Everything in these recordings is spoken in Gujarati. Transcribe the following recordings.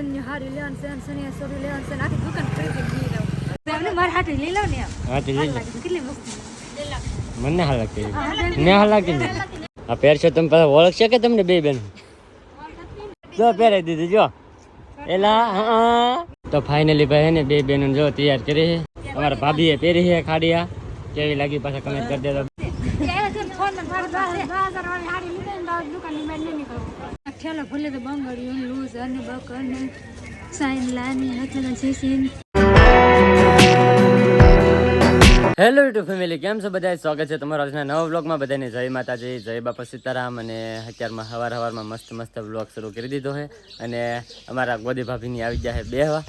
બંને હારી લેવાનું છે અને સનિયા સોરી લેવાનું છે આખી દુકાન ખરીદી લઈ લઉં એમને મારે હાટું લઈ લઉં ને એમ હા લઈ લે કેટલી મસ્ત મને હાલ લાગતી ને હાલ લાગતી ને આ પહેરશો તમે પાછા ઓળખશે કે તમને બે બેન જો પહેરાવી દીધી જો એલા હા તો ફાઇનલી ભાઈ ને બે બેનો જો તૈયાર કરી છે અમારા ભાભીએ પહેરી છે ખાડિયા કેવી લાગી પાછા કમેન્ટ કરી દેજો ઠેલો ભલે તો બંગડીયું લૂઝ અને બકર ને સાઈન લાની હથેલા સીસીન હેલો યુટ્યુબ ફેમિલી કેમ છો બધા સ્વાગત છે તમારો આજના નવા વ્લોગમાં બધાને જય માતાજી જય બાપા સીતારામ અને અત્યારમાં હવાર હવારમાં મસ્ત મસ્ત વ્લોગ શરૂ કરી દીધો છે. અને અમારા ગોદી ભાભીની આવી ગયા છે બે હવા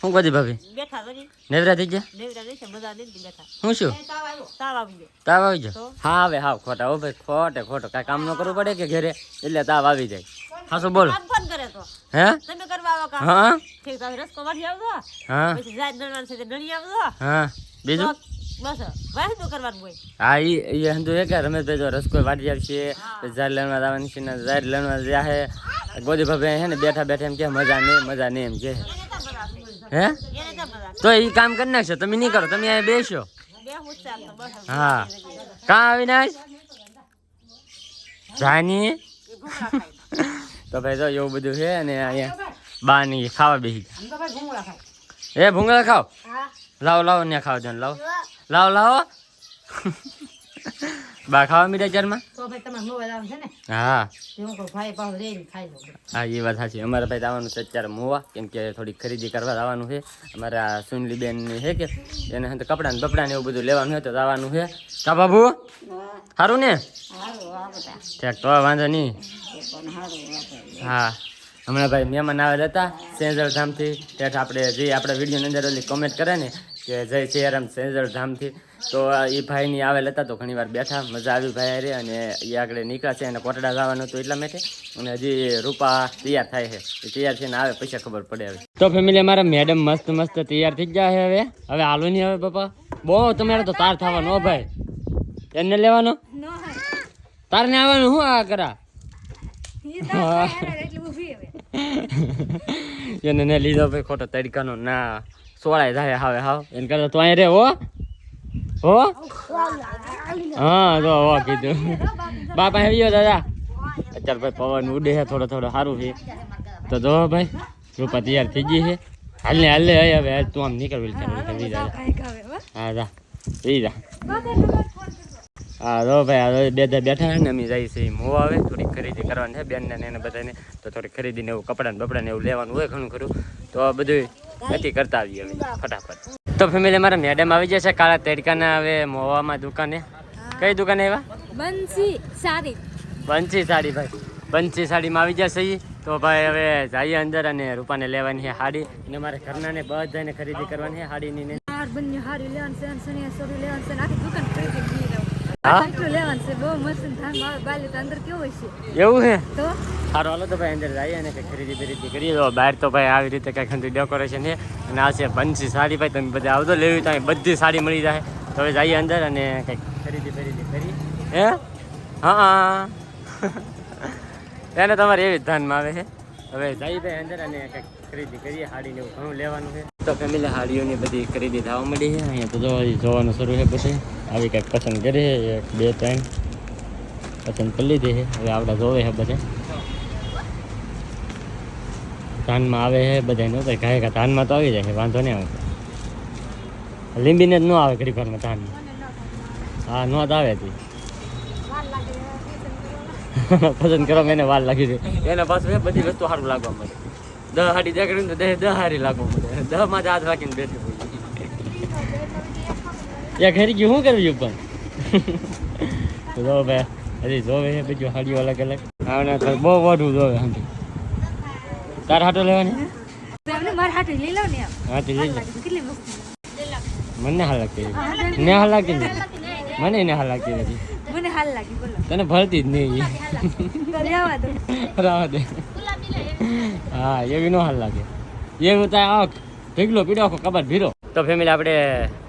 શું ગોદી ભાભી? નેવરા થઈ ગયા? હું શું? તાવ આવી ગયો. જાય હા આવે હા ખોટા. હો ભાઈ ખોટે ખોટો. કાંઈ કામ ન કરવું પડે કે ઘરે? એટલે તાવ આવી જાય. હા તો બોલ. ફોન કરે તો? હે? તમે કરવા આવો કામ. હા? ઠીક તમે રસ્તો વાળી આવજો. હા. પછી જાય નળવાનું છે તે નળી આવજો. હા. બીજું? બસ વાહ કરવાનું હોય? હા ઈ ઈ હંધુ એ કે રમેશભાઈ તો રસ્કો વાટી આવશે ઝાડ લેણવા આવવાની છે ને ઝાડ લેણવા જાહે ગોદી ભાભી હે ને બેઠા બેઠા એમ કે મજા નહીં મજા નહીં એમ કે. હે? તો એ કામ કરી નાખશો તમે નહીં કરો તમે અહીંયા બસ. હા કાં અવિનાશ જાની તો ભાઈ જો એવું બધું છે અને અહીંયા બા ની ખાવા બેસી ગયા એ ભૂંગળા ખાવ લાવો લાવો ને ખાવ જો લાવો લાવો લાવો બા ખાવા મીઠા ચારમાં તો ભાઈ તમારે મોબાઈલ આવે ને? હા. હું કહું ભાઈ પાવ લઈને ખાઈ લો હા એ વાત સાચી. અમારે ભાઈ આવવાનું છે અત્યારે મોવા કેમ કે થોડી ખરીદી કરવા આવવાનું છે. અમારા સુનલી બેન છે કે એને તો કપડા ને બપડા ને એવું બધું લેવાનું છે તો આવવાનું છે. કા બાબુ? સારું ને? ઠીક તો વાંધો નહીં. હા. હમણાં ભાઈ મહેમાન આવેલા હતા સેન્જર ધામથી ત્યાં આપણે જે આપણે વિડીયોની અંદર ઓલી કોમેન્ટ કરે ને કે જય શ્રીરામ સેંજળ ધામથી તો એ ભાઈની આવેલ હતા તો ઘણી વાર બેઠા મજા આવી ભાઈ અરે અને એ આગળ નીકળ્યા છે અને કોટડા જવાનું હતું એટલા માટે. અને હજી રૂપા તૈયાર થાય છે. એ તૈયાર થઈને આવે પૈસા ખબર પડે હવે. તો ફેમિલી અમારા મેડમ મસ્ત મસ્ત તૈયાર થઈ ગયા છે હવે. હવે હાલો નહીં હવે પપ્પા. બહુ તમારે તો તાર થવાનો ભાઈ. એને લેવાનો? તારને આવવાનું શું આ કરા? એને ને લીધો ભાઈ ખોટો તડકાનો ના. સોળાય જાય હવે હાવ. એને કરતા તો અહીંયા રે હો. હો? હા તો હો કીધું. બાપા આવી ગયો દાદા. અત્યારે ભાઈ પવન ઉડે છે થોડો થોડો સારું છે. તો જો ભાઈ રૂપા તૈયાર થઈ ગઈ છે. હાલ ને હાલ ને હવે તું આમ નીકળ વિલ કરી હો. જા. એ જા. હા તો ભાઈ હવે બે દા બેઠા ને અમે જઈએ છીએ મો આવે. થોડીક ખરીદી કરવાની છે બેનને ને એને બધાને. તો થોડીક ખરીદીને એવું કપડાં ને બપડાને એવું લેવાનું હોય ઘણું ખરું. તો આ બધું નથી કરતા આવીએ અમે ફટાફટ. તો ફેમિલી મારા મેડમ આવી જશે કાળા તડકાના હવે મોવામાં દુકાને. કઈ દુકાને એવા બંસી સાડી. બંસી સાડી ભાઈ. બંસી સાડીમાં આવી જશે. તો ભાઈ હવે જઈએ અંદર અને રૂપાને લેવાની છે સાડી અને મારે ઘરનાને બધાને ખરીદી કરવાની છે સાડીની ને. બંને હારી લેવાનું છે સનિયા સોરી લેવાની છે આખી દુકાન ખરીદી એવું છે હાલો તો ભાઈ અંદર જઈએ અને કંઈક ખરીદી બરીદી કરીએ. તો બહાર તો ભાઈ આવી રીતે કંઈક અંદર ડેકોરેશન છે. અને આ છે બંસી સાડી ભાઈ, તમે બધા આવતો લેવી તો બધી સાડી મળી જાય. તો હવે જઈએ અંદર અને કંઈક ખરીદી બરીદી કરી. હે? હા. એને તમારે એવી ધ્યાનમાં આવે છે. હવે જઈએ ભાઈ અંદર અને કંઈક ખરીદી કરીએ સાડીને એવું ઘણું લેવાનું છે. તો ફેમિલી હાડીઓની બધી ખરીદી થવા મળી છે અહીંયા તો જોવા જોવાનું શરૂ છે બધે. આવી કંઈક પસંદ કરી છે, એક, બે, ત્રણ. પસંદ કરી લીધી છે. હવે આપણે જોવે છે બધે. ધાનમાં આવે છે બધા નો ઘાય કાંઈ ધાનમાં તો આવી જાય છે, વાંધો નહીં આવે. લીંબીને જ ન આવે ઘડી વારમાં ધાનમાં હા, નો જ આવે હતી પસંદ કરવા એને વાર લાગી છે. એને પાછું બધી વસ્તુ સારું લાગવા મળે. દહ હાડી દેખાડી ને દહ દહ હારી લાગવા મળે દહમાં જ હાથ રાખીને બેઠી હોય. એક ઘરે ગયું શું કરવી પણ તો જો ભાઈ હજી જોવે છે બીજું હાડીઓ અલગ અલગ. આવને તો બહુ મોઢું જોવે સમજી. તાર હાટો લેવાની? તો હા તે લઈ લે મને હાલ લાગતી ને હાલ લાગતી મને ને હાલ લાગતી નથી. મને હાલ લાગી બોલો. તને ભરતી જ નહીં. તો રાવા દે. હા એવી નો હાલ લાગે. એવું ત્યાં આંખ ઢીકલો પીડો આખો કબાટ ભીરો. તો ફેમિલી આપણે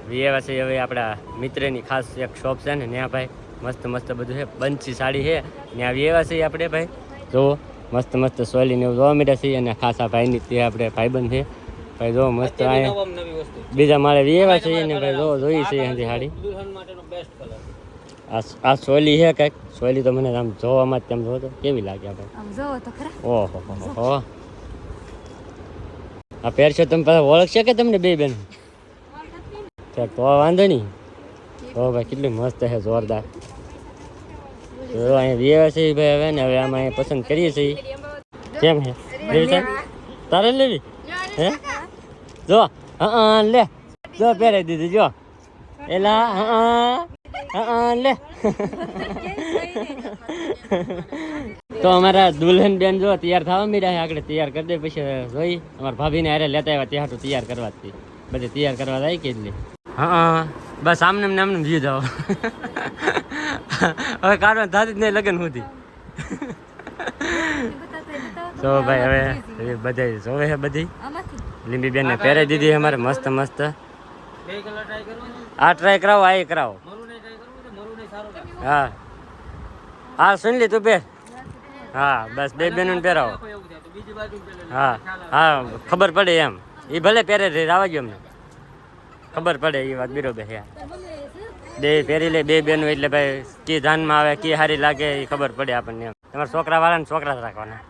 વિયેવા છે હવે આપણા મિત્રની ખાસ એક શોપ છે ને ત્યાં ભાઈ મસ્ત મસ્ત બધું છે બંચી સાડી છે. ત્યાં વિયેવા છે આપણે ભાઈ. જો મસ્ત મસ્ત સોલીને એવું જોવા મળ્યા છે અને ખાસ આ ભાઈની તે આપણે ભાઈબંધ છે. ભાઈ જો મસ્ત અહીંયા બીજા માળે વિયેવા છે ને ભાઈ જો જોઈ છે અહીંથી હાડી આ આ સોલી છે કંઈક? સોલી તો મને આમ જોવામાં જ તેમ જોવો તો કેવી લાગે આપણે આમ જોવો તો ખરા. ઓહો હો. આ પહેરશો તમે પાછા ઓળખશે કે તમને બે બેન? તો વાંધો નહીં. તો ભાઈ કેટલી મસ્ત છે જોરદાર. જો અહીંયા વિયેવા છે ભાઈ હવે ને હવે આમાં અહીંયા પસંદ કરીએ છીએ કેમ છે? તારે લેવી? હે? જો હા લે. જો પહેરાવી દીધી જો. એલા હા. હા લે. તો અમારા દુલ્હન બેન જો તૈયાર થવા મીડા છે આગળ તૈયાર કરી દે પછી જોઈ અમારા ભાભીને હારે લેતા આવ્યા ત્યાં તો તૈયાર કરવા હતી બધી તૈયાર કરવા જાય કે એટલે હા બસ આમને આમને વ્યૂ જાઓ. હવે કાઢવા થતી જ નહીં લગ્ન સુધી. તો ભાઈ હવે બધા જોવે છે બધી. લીંબી બેન ને પહેરાઈ દીધી અમારે મસ્ત મસ્ત. આ ટ્રાય કરાવો આ કરાવો. હા. હા, સુન લે તું પહેર હા, બસ બે બેનું પહેરાવો. હા હા, ખબર પડે એમ. એ ભલે પહેરે રે રાવા ગયો અમને. ખબર પડે એ વાત બરોબર છે. બે પહેરી લે, બે બેનું એટલે ભાઈ કી ધ્યાનમાં આવે, કી હારી લાગે એ ખબર પડે આપણને એમ. તમારા છોકરા વાળાને છોકરા રાખવાના.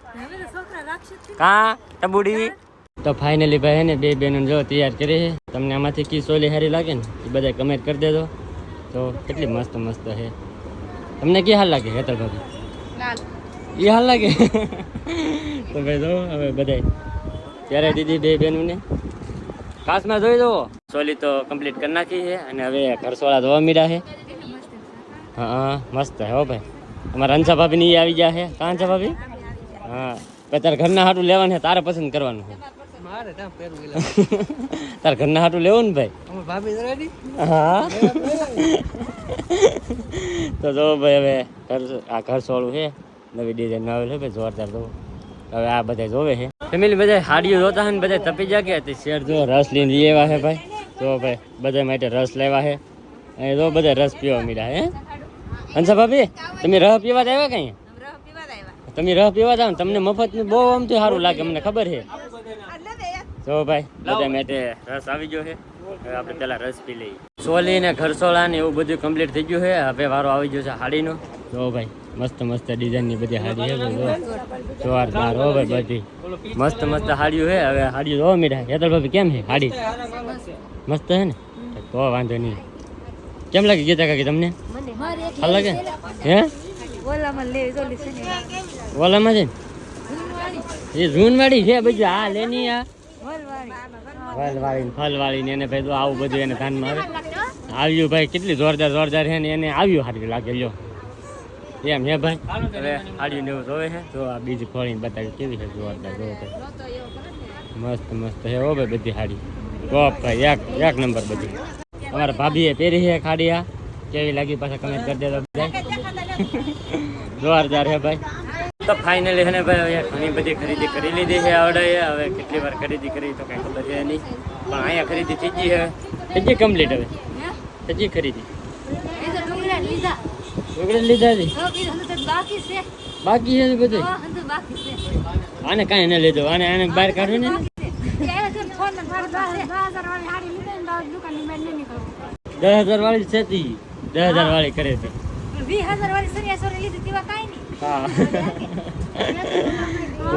કા? ટબુડી તો ફાઇનલી ભાઈ હે ને, બે બેનો જો તૈયાર કરી તમને આમાંથી કી સોલી હારી લાગે ને એ બધા કમેન્ટ કરી દેજો. તો કેટલી મસ્ત મસ્ત છે. તમને કે હાલ લાગે હેતલ ભાભી? એ હાલ લાગે? તો ભાઈ જો હવે બધા ત્યારે દીદી બે બહેનોને કાસમાં જોઈ દો સોલી તો કમ્પ્લીટ કરી નાખી છે અને હવે ઘરસોળા ધોવા મીડા છે. હા મસ્ત છે હો ભાઈ. અમારા અંશા ભાભી ની આવી ગયા છે. કાંચા ભાભી? હા. તારે ઘરના હાટું લેવાનું છે તારે પસંદ કરવાનું છે. મારે ત્યાં પહેરવું તારે ઘરના હાટું લેવું ને ભાઈ? અમે ભાભી રેડી હા. તો જો ભાઈ હવે ઘર આ ઘર સોળું છે. નવી ડિઝાઇન આવેલું છે ભાઈ જોરદાર જો હવે આ બધા જોવે છે. ફેમિલી બધા હાડીઓ જોતા હોય ને બધા તપી જાય કે તે શેર જો રસ લઈને લેવા છે ભાઈ? જો ભાઈ બધા માટે રસ લેવા છે. અને જો બધા રસ પીવા મીડા હે? હંસા ભાભી તમે રસ પીવા જ આવ્યા કઈ તમે રસ પીવા જાવ તમને મફતનું બહુ આમથી સારું લાગે મને ખબર છે. જો ભાઈ બધા મેટે રસ આવી ગયો છે. હવે આપણે પેલા રસ પી લઈએ. સોલી ને ઘરસોળા ને એવું બધું કમ્પ્લીટ થઈ ગયું છે. હવે વારો આવી ગયો છે હાડીનો. જો ભાઈ મસ્ત મસ્ત ડિઝાઇનની બધી હાડી છે. જોરદાર હો ભાઈ બધી. મસ્ત મસ્ત હાડીઓ છે. હવે હાડીઓ જોવા મીઠા. હેતલ ભાભી કેમ છે હાડી? મસ્ત છે ને? તો વાંધો નહીં. કેમ લાગે ગીતા કાકી તમને? મારે એક હાલ લાગે? હે? ઓલામાં છે ને. ઓલામાં છે એ જૂનવાડી છે બધું. આ લેની આ. આવું બધું એને ધ્યાનમાં આવે. આવ્યું ભાઈ, કેટલી જોરદાર જોરદાર છે ને એને આવ્યું સારું લાગે, લ્યો. એમ હે ભાઈ? હવે ને એવું જોવે છે. તો આ બીજી ખોળીને બતાવી કેવી છે જોરદાર, જોવો મસ્ત મસ્ત હો ભાઈ બધી હાડી. ટોપ ભાઈ, એક એક નંબર બધી. અમારા ભાભીએ પહેરી છે ખાડી આ કેવી લાગી પાછા કમેન્ટ કરી દેજો બધા જોરદાર હે ભાઈ. તો ફાઇનલી છે ને ભાઈ હવે ઘણી બધી ખરીદી કરી લીધી છે આવડે. હવે કેટલી વાર ખરીદી કરી તો કાંઈ ખબર છે નહીં. પણ અહીંયા ખરીદી થઈ ગઈ હવે થઈ ગઈ કમ્પ્લીટ હવે? થઈ ખરીદી? એ લીધા. છે? બાકી છે. બાકી બધું? તો હજુ બાકી છે. આને કાંઈ ન લીધો આને આને બહાર કાઢવું ને. દસ હજાર વાળી દસ હજાર છે દસ હજાર વાળી કરે છે. વીસ હજાર વાળી સરિયા સોરી લીધી તેવા કાંઈ નહીં. હા.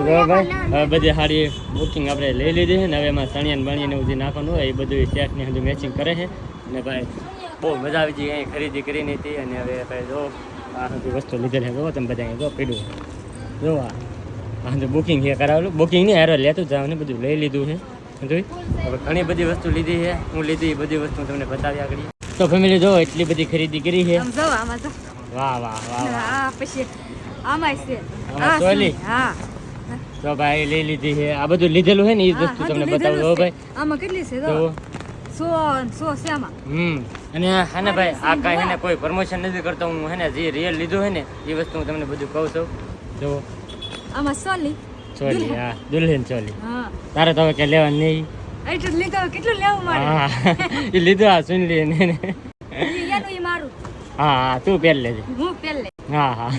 ભાઈ બધી સાડી બુકિંગ આપણે લઈ લીધી છે ને હવે એમાં સણિયાને બણિયાને એવું જે નાખવાનું હોય એ બધું સેટની હજુ મેચિંગ કરે છે. અને ભાઈ બહુ મજા આવી હતી અહીં ખરીદી કરીને હતી અને હવે ભાઈ જો આ બધી વસ્તુ લીધેલી છે. જો તમે બધા અહીં જો પીડું. જો આ. તો બુકિંગ છે કરાવેલું. બુકિંગ નહીં હારે લેતું જાવ ને બધું લઈ લીધું છે. જોઈ હવે ઘણી બધી વસ્તુ લીધી છે. હું લીધી એ બધી વસ્તુ તમને બતાવી આગળ. તો ફેમિલી જો એટલી બધી ખરીદી કરી છે. વાહ વાહ વાહ વાહ. પછી છે. આમાં સોલી? છે. હા. તો ભાઈ લઈ લીધી છે. આ બધું લીધેલું છે ને એ વસ્તુ તમને બતાવું. હો ભાઈ. આમાં કેટલી છે? તો સો સો છે આમાં. હમ. અને હા ને ભાઈ આ કાંઈ હે ને કોઈ પ્રમોશન નથી કરતો. હું હે ને જે રિયલ લીધું હે ને એ વસ્તુ હું તમને બધું કહું છું. જો આમાં સોલી ચોલી હા દુલ્હન ચોલી હા. તારે તો કે લેવાનું નહીં. એટલું લીધું કેટલું લેવું મારે? હા એ લીધું આ સુન લે ને. એનું મારું. હા હા તું પહેર લેજે. હું પહેલે હા હા.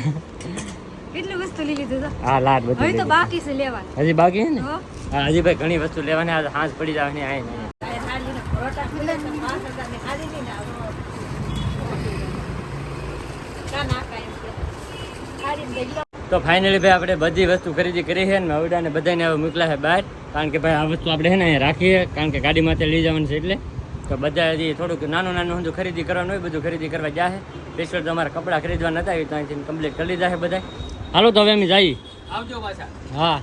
કેટલી વસ્તુ લઈ લીધું હા લાડ હવે તો બાકી છે લેવાનું. હજી બાકી છે ને? હા. હજી ભાઈ ઘણી વસ્તુ લેવાની આજે હાંસ પડી જવાની આય ને તો હતી તો. તો ફાઇનલી ભાઈ આપણે બધી વસ્તુ ખરીદી કરી છે ને મવડાને બધાને હવે મોકલા છે બહાર. કારણ કે ભાઈ આ વસ્તુ આપણે છે ને અહીંયા રાખીએ કારણ કે ગાડીમાંથી લઈ જવાનું છે એટલે. તો બધા હજી થોડુંક નાનું નાનું હંધું ખરીદી કરવાનું હોય બધું ખરીદી કરવા જાય સ્પેશિયલ તમારે કપડાં ખરીદવા નતા આવી તો અહીંથી કમ્પ્લીટ કરી લીધા છે બધા હાલો તો હવે અમે જઈએ. આવજો પાછા. હા.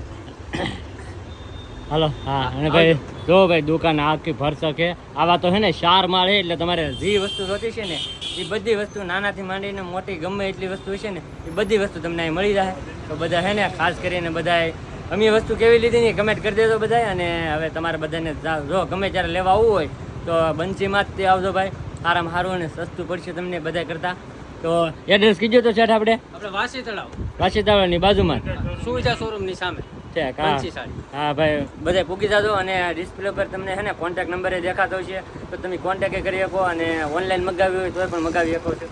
હાલો હા અને ભાઈ જો ભાઈ દુકાન આખી ભર શકે. આવા તો છે ને શાર માળ એટલે તમારે જે વસ્તુ જોતી છે ને એ બધી વસ્તુ નાનાથી માંડીને મોટી ગમે એટલી વસ્તુ છે ને એ બધી વસ્તુ તમને અહીં મળી જાય. તો બધા છે ને ખાસ કરીને બધાએ અમે વસ્તુ કેવી લીધી ને કમેન્ટ કરી દેજો બધા અને હવે તમારે બધાને જો ગમે ત્યારે લેવા આવવું હોય તો બંચીમાં જ તે આવજો ભાઈ. સારામાં સારું અને સસ્તું પડશે તમને બધા કરતાં. તો એડ્રેસ કીધું તો સેઠ આપણે? આપણે વાસી તળાવ. કાશી તાવળની બાજુમાં. સુવિધા શોરૂમની સામે. છે હા. બંસી સાડી. હા ભાઈ. બધા પૂગી જાજો અને ડિસ્પ્લે પર તમને છે ને કોન્ટેક્ટ નંબરે દેખાતો છે તો તમે કોન્ટેક્ટ કરી શકો અને ઓનલાઈન મગાવી હોય તો પણ મગાવી શકો છો.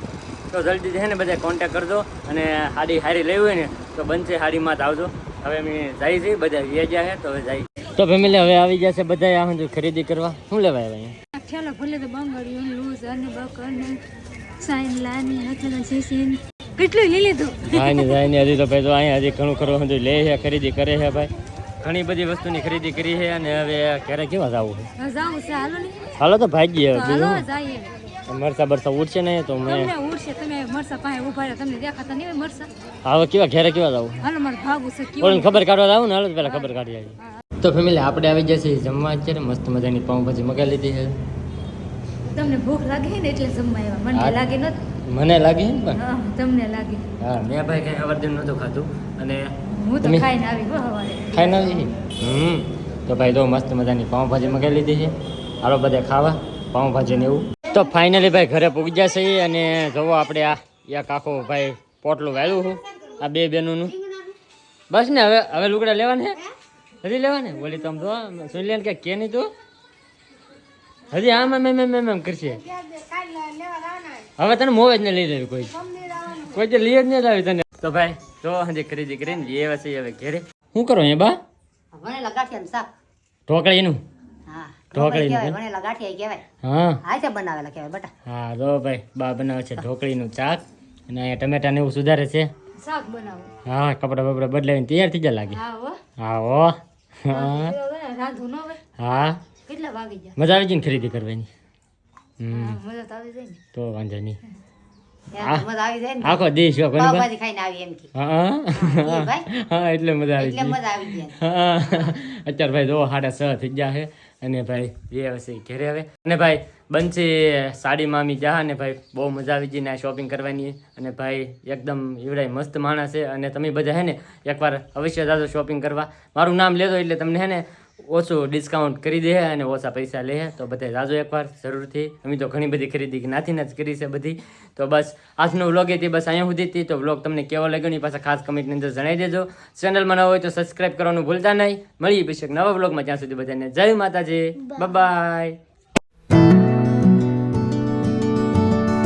તો જલ્દી છે ને બધા કોન્ટેક્ટ કરજો અને સાડી હારી લેવી હોય ને તો બનશે હાડીમાં જ આવજો. હવે અમે જાય છે બધા વ્યાજ્યા છે તો હવે જાય. તો ફેમિલી હવે આવી જશે બધા આ ખરીદી કરવા. શું લેવાય અહીંયા? ઠેલો ભલે તો બંગડીઓ લૂઝ અને બકર સાઈન લાની હથેલા સીસીન કેટલું લઈ લીધું? ને જાય ને હજી તો ભાઈ તો અહીંયા હજી ઘણું ખરું બધું લે છે ખરીદી કરે છે ભાઈ. ઘણી બધી વસ્તુની ખરીદી કરી છે અને હવે ક્યારે કેવા જવું છે? જાવું છે. હાલો ને. હાલો તો ભાગી તો હવે હાલો બીજું. મરસા બરસા ઉડશે ને તો મેં ઉડશે. તમે મરસા પાસે ઊભા રહ્યા તમને દેખાતા નહીં મરસા હવે કેવા ઘેરે કેવા જવું? હાલો મારે ભાગું છે. કેવું? ખબર કાઢવા જાવ ને? હાલો તો ખબર કાઢી આવી તો ફેમિલી આપણે આવી જશે જમવા અત્યારે. મસ્ત મજાની પાઉંભાજી મગાવી લીધી છે. તમને ભૂખ લાગે ને એટલે જમવા આવ્યા. મને લાગે નથી મને લાગે ને પણ. તમને લાગે. હા મેં ભાઈ કઈ ખબર દિન નહોતું ખાધું. અને હું તો? ખાઈને આવી હવારે. ખાઈને આવી? હમ. તો ભાઈ તો મસ્ત મજાની પાઉંભાજી મગાવી લીધી છે. હાલો બધા ખાવા પાઉંભાજી ને એવું. તો ફાઇનલી ભાઈ ઘરે પૂગી જશે અને જવો આપણે આ એક આખો ભાઈ પોટલું વાળ્યું હું આ બે બેનોનું બસ ને હવે હવે લુગડા લેવાને હજી લેવાને બોલી તમે તો સુઈ લે કે કે નહીં તું હજી આમ એમ એમ એમ એમ એમ કરશે. હવે તને મોવે જ ને લઈ દેવી કોઈ. કોઈ જે લઈ જ નહીં આવી તને. તો ભાઈ તો હજી ખરીદી કરીને જે વસે હવે ઘેરે. શું કરો એ બા? શાક. હા ઢોકળી ને? કહેવાય હા. હાથે બનાવેલા કહેવાય બટા. હા જો ભાઈ બા બનાવે છે ઢોકળીનું શાક. અને અહીંયા ટમેટા ને એવું સુધારે છે. શાક બનાવો. હા કપડા બપડા બદલાવીને તૈયાર થઈ જાય લાગે. હા હો. ન હા. કેટલા વાગી ગયા મજા આવી ગઈ ને ખરીદી કરવાની. મજા તો આવી જાય ને. તો વાંધો નહીં. આખો દેશ એટલે મજા આવી એટલે અત્યારે ભાઈ જો સાડા છ થઈ ગયા છે. અને ભાઈ જે હશે ઘરે હવે. અને ભાઈ બનશે સાડી મામી જા અને ભાઈ બહુ મજા આવી જઈને ને શોપિંગ કરવાની. અને ભાઈ એકદમ એવડાય મસ્ત માણસ છે. અને તમે બધા હે ને એકવાર અવશ્ય જાજો શોપિંગ કરવા. મારું નામ લેજો એટલે તમને હે ને ઓછું ડિસ્કાઉન્ટ કરી દે અને ઓછા પૈસા લે તો બધા જાજો એકવાર જરૂરથી. અમે તો ઘણી બધી ખરીદી નાથીને જ કરી છે બધી. તો બસ આજનો વ્લોગ હતી બસ અહીંયા સુધી હતી. તો વ્લોગ તમને કેવો લાગ્યો ની પાછા ખાસ કમેન્ટની અંદર જણાવી દેજો. ચેનલમાં ન હોય તો સબસ્ક્રાઇબ કરવાનું ભૂલતા નહીં. મળીએ પછી એક નવા વ્લોગમાં ત્યાં સુધી બધાને જય માતાજી. બાય